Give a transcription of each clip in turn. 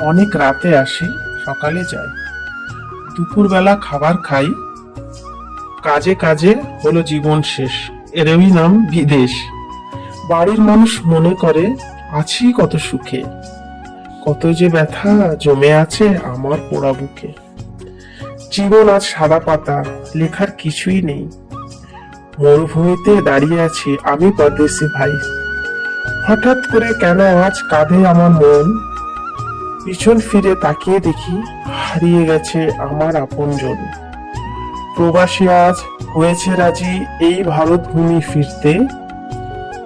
অনেক রাতে আসি, সকালে যাই দুপুরবেলা খাবার খাই। কাজে কাজে হলো জীবন শেষ, এরই নাম বিদেশ। বাড়ির মানুষ মনে করে, আছি কত সুখে। কত যে ব্যথা জমে আছে আমার পোড়া বুকে। জীবন আজ সাদা পাতা, লেখার কিছুই নেই। মরুভূমিতে দাঁড়িয়ে আছি আমি পরদেশি ভাই। হঠাৎ করে কেন আজ কাঁধে আমার মন? পিছন ফিরে তাকিয়ে দেখি হারিয়ে গেছে আমার আপনজন। প্রবাসী আজ হয়েছে রাজি এই ভারত ভূমি ফিরতে।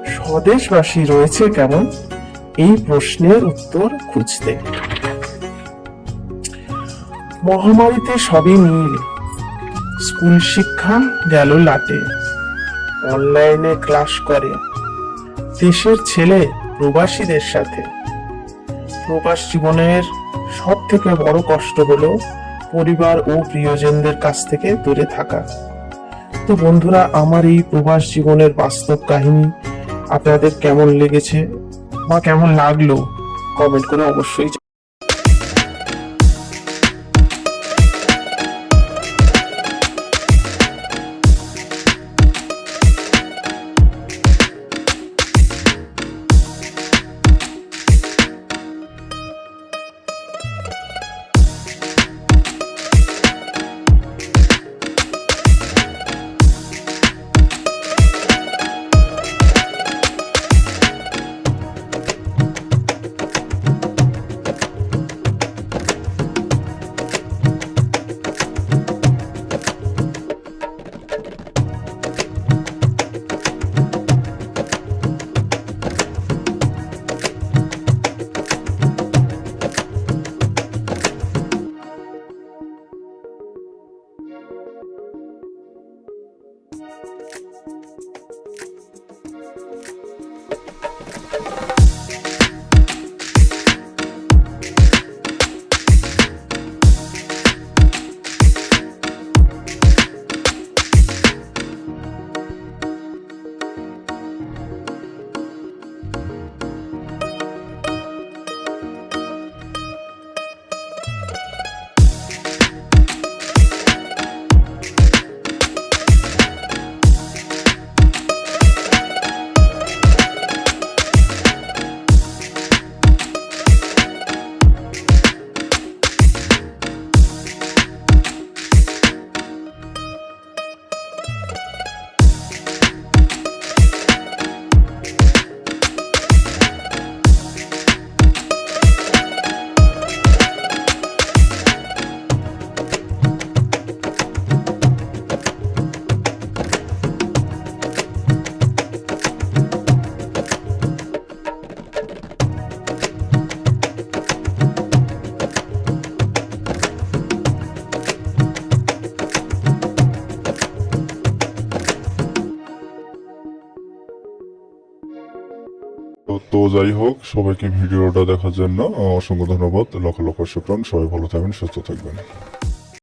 স্বদেশবাসী রয়েছে কেমন? এই প্রশ্নের উত্তর খুঁজতে। মহামারীতে সবই মিল। স্কুল শিক্ষা গেল লাটে। অনলাইনে ক্লাস করে। দেশের ছেলে প্রবাসীদের সাথে। প্রবাস জীবনের সব থেকে বড় কষ্ট হলো পরিবার ও প্রিয়জনদের কাছ থেকে দূরে থাকা। তো বন্ধুরা, আমার এই প্রবাস জীবনের বাস্তব কাহিনী আপনাদের কেমন লেগেছে বা কেমন লাগল কমেন্ট করে অবশ্যই তো- যাই হোক, সবাইকে ভিডিওটা দেখার জন্য, অসংখ্য ধন্যবাদ। লক্ষ লক্ষ শুক্রান, সবাই ভালো থাকবেন, সুস্থ থাকবেন।